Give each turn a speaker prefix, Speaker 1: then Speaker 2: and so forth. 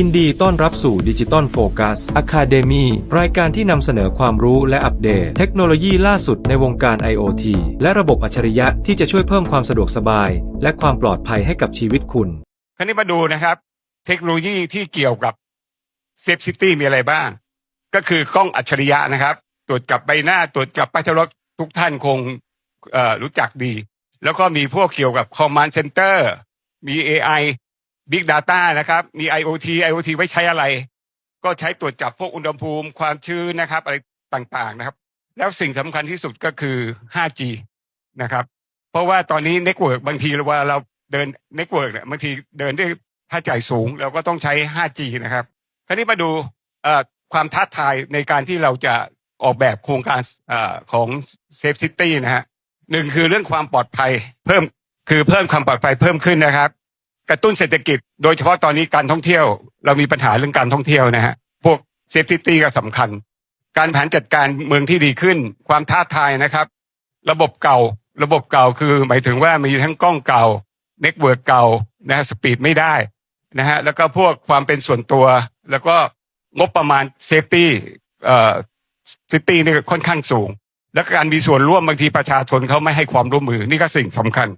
Speaker 1: ยินดีต้อนรับสู่ดิจิตอลโฟกัสอะคาเดมีรายการที่นำเสนอความรู้และอัปเดต เทคโนโลยีล่าสุดในวงการ IoT และระบบอัจฉริยะที่จะช่วยเพิ่มความสะดวกสบาย และความปลอดภัยให้กับชีวิตคุณ
Speaker 2: คราวนี้มาดูนะครับ เทคโนโลยีที่เกี่ยวกับเซฟซิตี้มีอะไรบ้าง ก็คือกล้องอัจฉริยะนะครับ ตรวจจับใบหน้าตรวจจับป้ายทะรถทุกท่านคงรู้จักดี แล้วก็มีพวกเกี่ยวกับ Command Center มี AI Big Data นะครับ มี IoT IoT ไว้ใช้อะไร ก็ใช้ตรวจจับพวกอุณหภูมิ ความชื้นนะครับ อะไรต่างๆนะครับ แล้วสิ่งสำคัญที่สุดก็คือ 5G นะครับ เพราะว่าตอนนี้เน็ตเวิร์กบางทีเวลาเราเดินเน็ตเวิร์กเนี่ยบางทีเดินด้วยค่าจ่ายสูง เราก็ต้องใช้ 5G นะครับ คราวนี้มาดูความท้าทายในการที่เราจะออกแบบโครงการอของ Safe City นะฮะหนึ่งคือเรื่องความปลอดภัยเพิ่มคือเพิ่มความปลอดภัยเพิ่มขึ้นนะครับ กระตุ้นเศรษฐกิจ โดยเฉพาะตอนนี้การท่องเที่ยว เรามีปัญหาเรื่องการท่องเที่ยวนะฮะพวก Safe City ก็สำคัญ การแผนจัดการเมืองที่ดีขึ้น ความท้าทายนะครับ ระบบเก่า ระบบเก่าคือ หมายถึงว่ามีทั้งกล้องเก่าเน็ตเวิร์กเก่านะฮะสปีดไม่ได้นะฮะแล้วก็พวกความเป็นส่วนตัว แล้วก็งบประมาณเซฟตี้เอ่อซิตี้นี่ก็ค่อนข้างสูง และการมีส่วนร่วมบางทีประชาชนเขาไม่ให้ความร่วมมือนี่ก็สิ่งสำคัญ